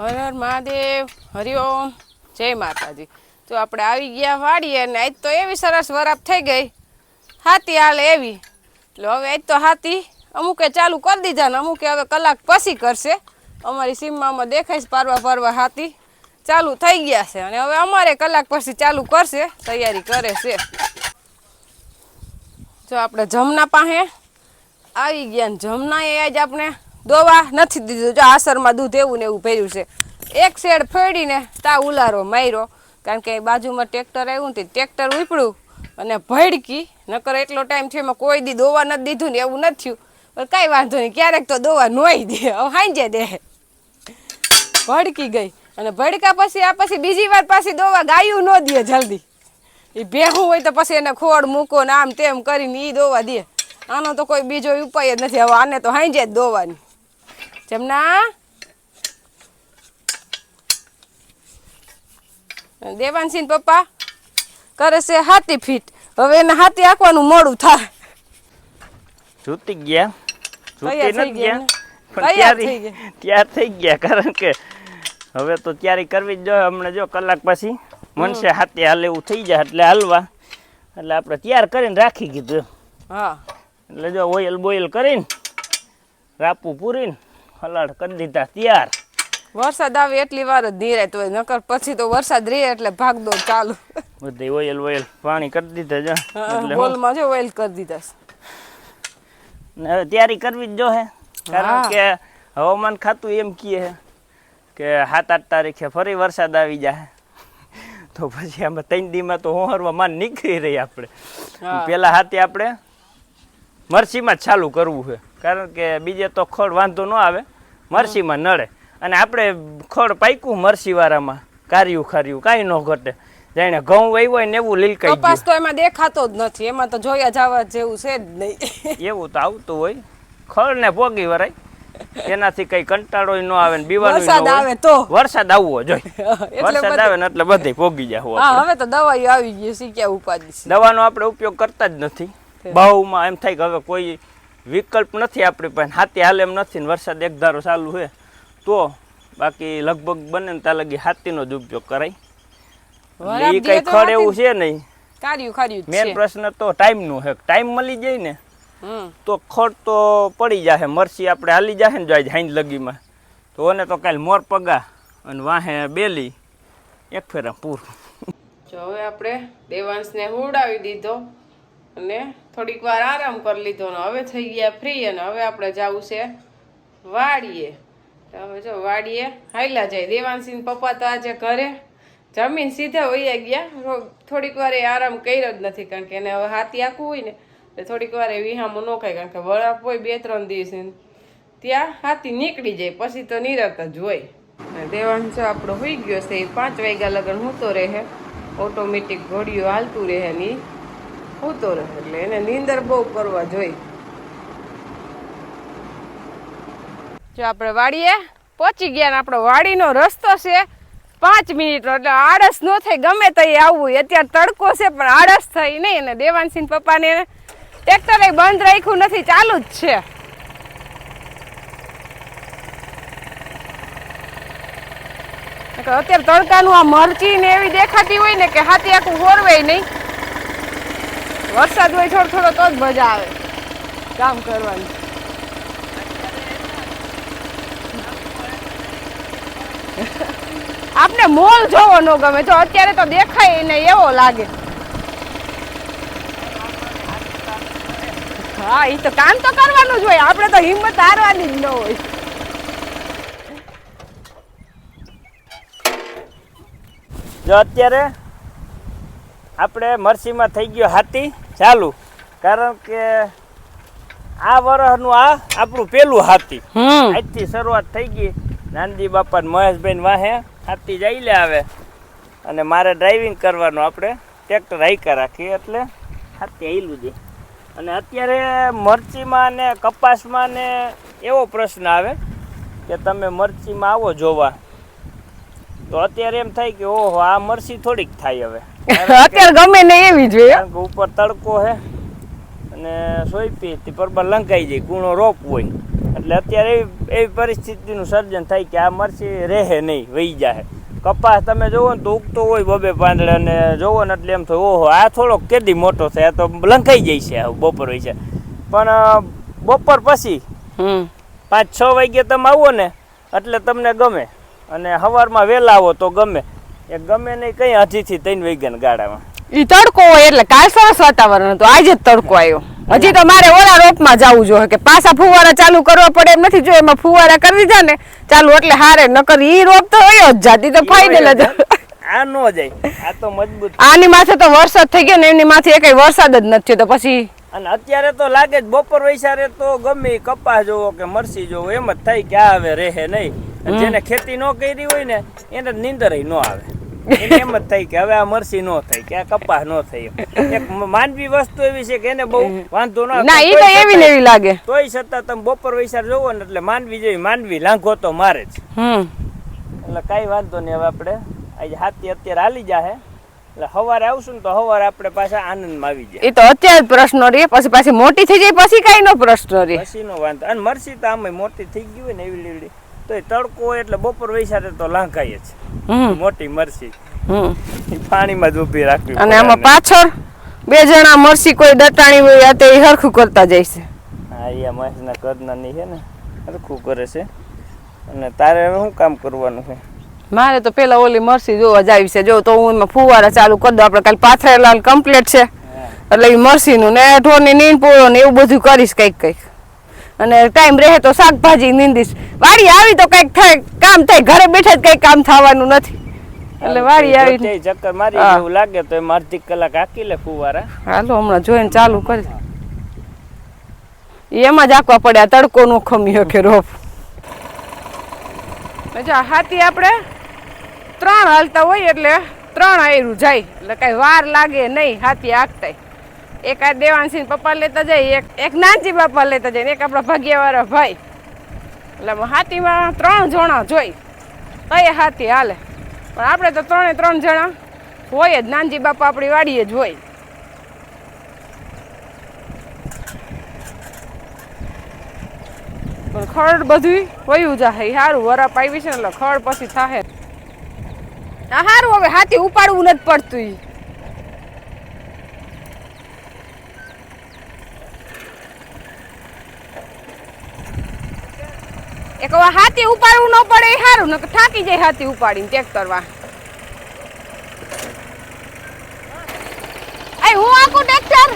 હર હર મહાદેવ હરિઓમ જય માતાજી. તો આપણે આવી ગયા વાડીએ ને આજ તો એવી સરસ વરાપ થઈ ગઈ. હાથી હાલે એવી. એટલે હવે આજ તો હાથી અમુકે ચાલુ કરી દીધા ને અમુકે હવે કલાક પછી કરશે. અમારી સીમમાં દેખાય છે પારવા પારવા હાથી. ચાલુ થઈ ગયા છે અને હવે અમારે કલાક પછી ચાલુ કરશે, તૈયારી કરે છે. જો આપણે જમના પાસે આવી ગયા ને જમના એ આજ આપણે દોવા નથી દીધું. જો આસરમાં દૂધ એવું ને એવું ભર્યું છે. એક શેડ ફેડીને તા ઉલારો માર્યો. કારણ કે બાજુમાં ટ્રેક્ટર આવ્યું ને ટ્રેક્ટર ઉપડ્યું અને ભડકી. નકર એટલો ટાઈમ થયો એમાં કોઈ દી દોવા નથી દીધું ને એવું નથી પણ કાંઈ વાંધો નહીં. ક્યારેક તો દોવા નોઈ દે. હવે હાંજે દે. ભડકી ગઈ. અને ભડકા પછી, આ પછી બીજી વાર પાછી દોવા ગાયું ન દે જલ્દી. એ ભેહું હોય તો પછી એને ખોડ મૂકો ને આમ તેમ કરીને એ દોવા દે. આનો તો કોઈ બીજો ઉપાય જ નથી. હવે આને તો હાંજે જ દોવાની. જમના? દેવાનસિંહ પપ્પા કરે છે હાથી ફીટ. હવે એને હાથી આંકવાનું મોડું થાય. જૂતી ગયા. તૈયાર નથી તૈયાર ગયા. તૈયાર થઈ ગયા કારણ કે હવે તો તૈયારી કરવી જ જોઈએ. હમણાં જો કલાક પછી મનસે હાથે હાલ એવું થઈ જાય એટલે હાલવા. એટલે આપણે તૈયાર કરીને રાખી કીધું. હા. એટલે જો ઓઇલ બોઇલ કરીને રાપું પૂરીને હલાડ કરી દીધા તૈયાર. વરસાદ આવે એટલી વાર જ નિરાત હોય નકર પછી તો વરસાદ રહે એટલે ભાગદો ચાલુ. બધી ઓઇલ ઓઇલ પાણી કરી દીધા જો બોલમાં જો ઓઇલ કરી દીધા ને હવે તૈયારી કરવી જ જો હે. કારણ કે હવામાન ખાતું એમ કહે છે કે સાત આઠ તારીખે ફરી વરસાદ આવી જાય તો પછી આમાં ત્રણ દીમાં તો હોહરવા માન નીકળી રહી આપણે. પેલા હાથે આપણે મરસીમાં જ ચાલુ કરવું છે કારણ કે બીજે તો ખડ વાંધો ન આવે મરસીમાં નડે. અને આપણે ખડ પાક્યું મરસીવાળામાં કાર્યું ખાર્યું કાંઈ ન ઘટે. જાણે ઘઉં વહી હોય ને એવું લીલકાઈ કપાસ તો એમાં દેખાતો જ નથી એમાં તો જોયા જવા જેવું છે જ નહીં. એવું તો આવતું હોય. ખળ ને ભોગી વરાય. એનાથી કઈ કંટાળો ન આવે ને બીવાનું વરસાદ આવે તો. વરસાદ આવવો જોઈએ. વરસાદ આવે ને એટલે બધે ભોગી જાય હા હવે તો દવાઈ આવી ગઈ છે ક્યાં ઉપાધિ દવાનો આપણે ઉપયોગ કરતા જ નથી. બહુમાં એમ થાય કે હવે કોઈ વિકલ્પ નથી આપણી પાસે. હાથી હાલ એમ નથી ને વરસાદ એક ધારો ચાલુ છે તો બાકી લગભગ બને ને ત્યાં લગી હાથીનો જ ઉપયોગ કરાય. એ કઈ ખડ એવું છે નહીં. કાર્યું કાર્યું મેન પ્રશ્ન તો ટાઈમનો હે ટાઈમ મળી જાય ને તો ખડ તો પડી જાહે. મરસી આપણે હાલી જાહે ને જાય હાઈન લગીમાં. તો ઓને તો કાલ મોર પગા અને વાહે બેલી એક ફેરા પૂર. જો હવે આપણે દેવાંશને હુડાવી દીધો. અને થોડીક વાર આરામ કરી લીધો ને હવે થઈ ગયા ફ્રી અને હવે આપણે જવું છે વાડીએ. હવે જો વાડીએ હાઈલા જાય. દેવાંશી પપ્પા તો આજે ઘરે જમીન સીધા વયા ગયા. થોડીક વાર એ આરામ કર્યો જ નથી કારણ કે એને હવે હાથી આખું હોય ને, એટલે થોડીક વાર એ વિહામો ન ખાય કારણ કે વળાપ હોય બે ત્રણ દિવસ ત્યાં હાથી નીકળી જાય, પછી તો નિરત જ હોય. દેવાંશ આપણો હોઈ ગયો છે, એ પાંચ વાગ્યા લગન તો રહે. ઓટોમેટિક ઘોડીઓ હાલતું રહે ને હૂતો રહે એટલે એને નીંદર બહુ કરવા જોઈએ. જો આપણે વાડીએ પહોંચી ગયા ને આપણો વાડીનો રસ્તો છે પાંચ મિનિટનો એટલે આળસ ન થાય, ગમે તો આવવું હોય. અત્યારે તડકો છે, પણ આળસ થઈ નહીં. અને દેવાનસિંહ પપ્પાને ટ્રેક્ટરે બંધ રાખ્યું નથી, ચાલુ જ છે. અત્યારે તડકાનું આ મરચી ને એવી દેખાતી હોય ને કે હાથી આખું હોરવાય નહીં. વરસાદ હોય થોડો થોડો તો જ મજા આવે. કામ કરવાની. આપને મોલ જોવો ન ગમે. તો અત્યારે તો દેખાય ને એવો લાગે. હા એ તો કામ તો કરવાનું જ હોય. આપણે તો હિંમત હારવાની જ ન હોય. જો અત્યારે આપણે મરસીમાં થઈ ગયો હાથી ચાલુ. કારણ કે આ વર્ષનું આ આપણું પેલું હાથી. આજથી શરૂઆત થઈ ગઈ. નાનજી બાપા મહેશભાઈ વાહે હાથી જઈ લે આવે. અને મારે ડ્રાઇવિંગ કરવાનું આપણે. ટ્રેક્ટર હાઈકા રાખીએ એટલે હાથી આવેલું છે અને અત્યારે મરચીમાં ને કપાસમાં ને એવો પ્રશ્ન આવે કે તમે મરચીમાં આવો જોવા. તો અત્યારે એમ થાય કે ઓહો આ મરચી થોડીક થાય હવે. અત્યારે ગમે ને એવી જોઈએ ઉપર તડકો છે અને સોયપી તે પરબર લંકાઈ જાય કૂણો રોપ હોય. એટલે અત્યારે એવી એવી પરિસ્થિતિનું સર્જન થાય કે આ મરચી રહે નહીં વહી જાય કપાસ તમે જોવો ને તો ઉગતો હોય બબે પાંદડે અને જોવો ને એટલે એમ થાય ઓહો આ થોડોક કેદી મોટો થાય આ તો લંકાઈ જાય છે બપોર હોય છે. પણ બપોર પછી પાંચ છ વાગ્યે તમે આવો ને એટલે તમને ગમે. અને સવારમાં વહેલા આવો તો ગમે. એ ગમે નહીં કઈ હજીથી ત્રણ વાગ્યાના ગાડામાં. ઈ તડકો હોય એટલે કાલ સરસ વાતાવરણ હતું આજે જ તડકો આવ્યો. હજી તો મારે ઓલા રોપમાં જવું જોઈએ કે પાછા ફુવારા ચાલુ કરવા પડે એમ નથી જો એમાં ફુવારા કરી દીધા ને ચાલુ એટલે હારે નકર ઈ રોપ તો હોય જ જાતી તો ફાઈનલ જ. આ નો જાય આ તો મજબૂત. આની માથે તો વરસાદ થઈ ગયો ને એની માથે એકય વરસાદ જ નથી તો પછી અને અત્યારે તો લાગે જ બપોર વૈસારે તો ગમે કપાસ જોવો કે મરસી જોવો એમ જ થાય કે આ હવે રહે નહીં. જેને ખેતી ન કરી હોય ને એને નીંદર ન આવે. એમ જ થાય કે હવે આ મરસી નો થાય કે આ કપાસ નો થાય એક માનવી વસ્તુ એવી છે કે એને બહુ વાંધો ના ના એ તો એવી એવી લાગે. તોય છતાં તમે બપોર વૈસાર જોવો ને એટલે માનવી જેવી માનવી લાંઘો તો મારે જ. એટલે કાઈ વાંધો નહીં હવે આપણે. આજે હાથી અત્યારે હાલી જાહે. એટલે સવારે આવશું ને તો સવારે આપણે પાછા આનંદમાં આવી જાય એ તો અત્યારે પ્રશ્ન રે પછી પાછી મોટી થઈ જાય પછી કઈ નો પ્રશ્ન રે પછીનો વાંધો. અને મરસી તો આમ મોટી થઈ ગઈ હોય ને એવી લીવડી તો એ તડકો એટલે બપોર વૈસારે તો લાંઘાય જ. મોટી મરસી. પાણીમાં જ ઊભી રાખવી અને આમાં પાછળ બે જણા મરસી કોઈ દટાણી હોય તે હરખું કરતા જાય છે. હા અહીંયા મહેશના કદના નહીં છે ને હરખું કરે છે. અને તારે હવે શું કામ કરવાનું છે? મારે તો પેલા ઓલી મરસી જોવા જાય છે. જો તો હું એમાં ફુવારા ચાલુ કરી દઉં. આપણે કાલે પાથરેલા કમ્પ્લીટ છે. એટલે એ મરસીનું ને ઢોરની નીંદ પૂરો ને એવું બધું કરીશ કંઈક કંઈક. અને ટાઈમ રહે તો શાકભાજી નીંદીશ. વાડી આવી તો કંઈક થાય કામ થાય. ઘરે બેઠા જ કંઈક કામ થવાનું નથી. એટલે વાડી આવી ચક્કર મારી એવું લાગે તો એમ અડધી કલાક આકી લે ફુવારા. હાલો હમણાં જોઈને ચાલુ કરી એમાં જ આકવા પડ્યા તડકો નો ખમી કે રોપ. જો હાથી આપણે. ત્રણ હાલતા હોય એટલે ત્રણ આયરું જાય. એટલે કાંઈ વાર લાગે નહીં, હાથી આંકતા એક આ દેવાંશી પપ્પા લેતા જાય, એક એક નાનજી બાપા લેતા જાય એક આપણા ભાગ્યવાળા ભાઈ. એટલે હાથીમાં ત્રણ જણા જોઈ. એ હાથી હાલે. પણ આપણે તો ત્રણે ત્રણ જણા. હોય જ નાનજી બાપા આપણી વાડીએ જ હોય. પણ ખડ બધું વયું જાહે સારું વરાપ આવી છે ને એટલે ખડ પછી થાહે. આ સારું હવે હાથી ઉપાડવું નથી પડતું એક વાર હાથી ઉપાડવું ન પડે એ સારું નકર થાકી જાય હાથી ઉપાડીને ચેક કરવા. હું આખું ટ્રેક્ટર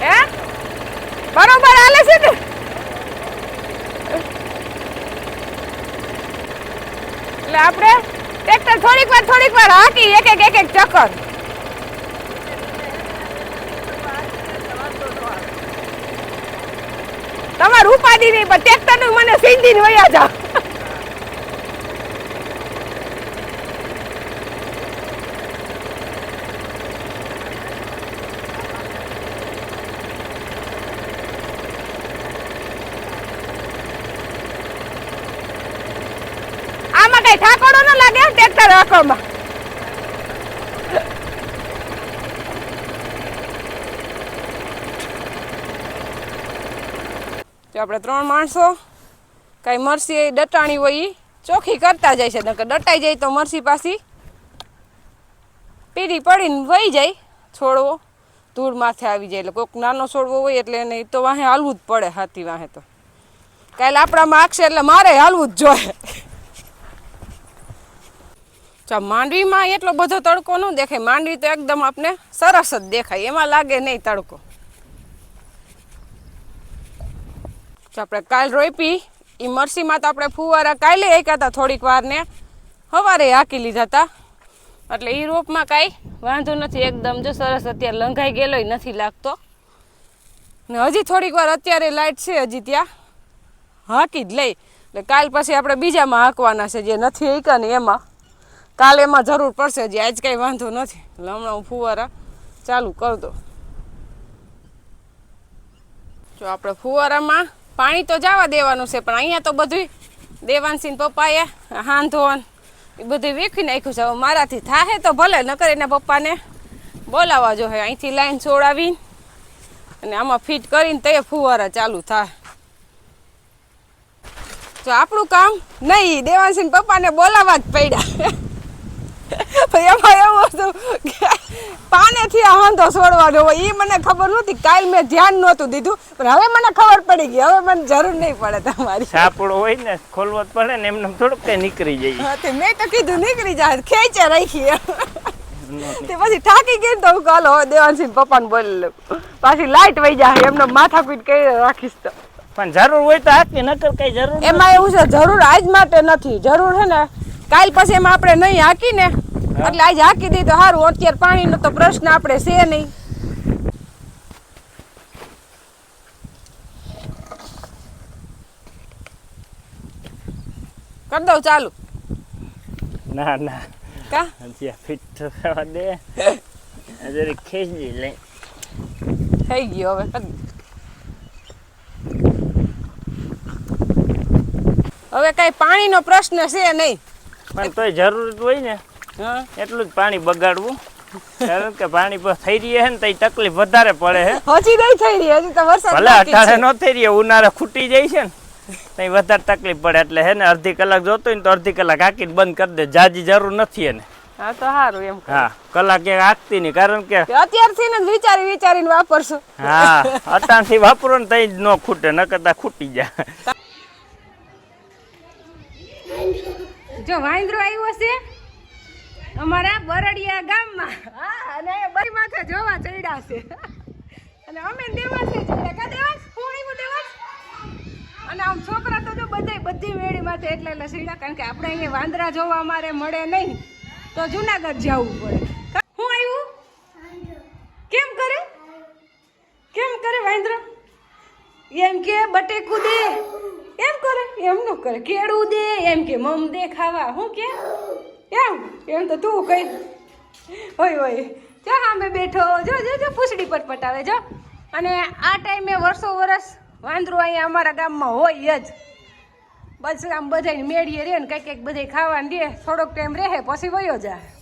હે બરોબર હાલે છે ને એટલે આપણે ટ્રેક્ટર થોડીક થોડીક હાકી એક એક એક એક ચક્કર. તમારું ઉપાધિ નહીં, પણ ટ્રેક્ટરનું મને સિંધી વયા જાવ આમાં કઈ ઠાકોડો ન લાગે ટ્રેક્ટર રાખવામાં જો આપણે ત્રણ માણસો, કાંઈ મરસી એ દટાણી હોય એ ચોખ્ખી કરતા જાય છે. નકર દટાઈ જાય તો મરસી પાછી પીડી પડીને વહી જાય, છોડવો. ધૂળ માથે આવી જાય એટલે કોઈક નાનો છોડવો હોય એટલે એને તો વાહે હાલવું જ પડે હાથી વાહે તો. કાલે આપણામાં આખશે એટલે મારે હાલવું જ જોઈએ. ચા માંડવીમાં એટલો બધો તડકો ન દેખાય. માંડવી તો એકદમ આપને સરસ જ દેખાય. એમાં લાગે નહીં તડકો. તો આપણે કાલ રોપી એ મરસીમાં તો આપણે ફુવારા કાલે એકા હતા થોડીક વાર ને સવારે હાંકી લીધા હતા એટલે એ રોપમાં કાંઈ વાંધો નથી. એકદમ જો સરસ અત્યારે લંઘાઈ ગયેલો નથી લાગતો. ને હજી થોડીક વાર અત્યારે લાઇટ છે હજી ત્યાં. હાંકી જ લઈ. એટલે કાલ પછી આપણે બીજામાં હાંકવાના છે જે નથી હાંક્યા ને એમાં. કાલે એમાં જરૂર પડશે હજી. આજ કાંઈ વાંધો નથી. એટલે હમણાં હું ફુવારા ચાલુ કરી દઉં. જો આપણે ફુવારામાં પાણી તો જવા દેવાનું છે, પણ અહીંયા તો બધું દેવાનસિંહ પપ્પાએ હાંધોન એ બધું વેખી નાખ્યું છે. મારાથી થાહે તો ભલે, નકર એના પપ્પાને બોલાવવા જો હે. અહીંથી લાઈન છોડાવીને અને આમાં ફિટ કરીને તે ફુવારા ચાલુ થાય. તો આપણું કામ નહીં દેવાંશીન પપ્પાને બોલાવવા જ પડ્યા. એમાં એવું હતું કે પાનેથી આ વાંધો છોડવાનો હોય એ મને ખબર નહોતી કાલ મેં ધ્યાન નહોતું દીધું પણ હવે મને ખબર પડી ગઈ. હવે મને જરૂર નહીં પડે તમારી. સાપડો હોય ને ખોલવો જ પડે ને એમને થોડુંક કઈ નીકળી જાય. તે મેં તો કીધું નીકળી જાય ખેંચે રાખીએ. તે પછી થાકી ગઈ તો હું હાલો હવે દેવાંશી પપ્પાને બોલી લઉં. પાછી લાઈટ વહી જાય એમને માથાકૂટ કરી રાખીશ તો. પણ જરૂર હોય તો હાથની નકર કઈ જરૂર એમાં એવું છે જરૂર આજ માટે નથી. જરૂર છે ને કાલ પછી એમાં આપણે નહીં હાકી ને એટલે આજે હાકી દઈએ તો સારું અત્યારે પાણીનો તો પ્રશ્ન આપણે છે નહીં. કર દઉં ચાલુ. ના ના. કા? આ ફિટ થવા દે. જરી ખેંચી લઈ થઈ ગયો હવે હવે કઈ પાણીનો પ્રશ્ન છે નહીં. પણ તોય જરૂર હોય ને. એટલું જ પાણી બગાડવું. કારણ કે પાણી થઈ રહી હે ને તઈ તકલીફ વધારે પડે હે. હજી નહીં થઈ રહી હજી તો વરસાદ ભલે બાકી ન થઈ રહી ઉનાળે ખૂટી જાય છે ને તઈ વધારે તકલીફ પડે. એટલે હે ને અડધી કલાક જોતો હોય ને તો અડધી કલાક હાકીને બંધ કરી દે. જાજી જરૂર નથી એને. હા તો સારું એમ હા કલાક એક હાકતી નહીં. કારણ કે કે અત્યારથી ને વિચારી વિચારીને વાપરશું. હા અત્યારથી વાપરો ને તઈ જ ન ખૂટે ન કરતા ખૂટી જાય. જો વાંદરો આવ્યો છે, અમારા બરડિયા ગામમાં. હા, અને બરી માથે જોવા ચડ્યા છે. અને અમે દેવાસે ચડ્યા કા દેવાસ હું આવ્યું દેવાસ અને આમ છોકરા તો જો બધાય બધી મેળી માથે એટલે એટલે સીડા કારણ કે આપણે અહીંયા વાંદરા જોવા અમારે મળે નહીં, તો જુનાગઢ જવું પડે. હું આવ્યું? કેમ કરે? કેમ કરે વાંદરો? એમ કે બટેકું દે. એમ કરે? એમ ન કરે, કેળું દે, એમ કે મમ દે ખાવા હું કે? એમ એમ તો તું કઈ. હોય હોય જો સામે બેઠો. જો જો જો, પૂછડી પટપટાવે જો. અને આ ટાઈમે વર્ષો વર્ષ વાંદરું અહીંયા અમારા ગામમાં હોય જ. બસ આમ બધાય મેળીએ રે ને કંઈક કંઈક બધાય ખાવાનું દે થોડોક ટાઈમ રહે, પછી વયો જાય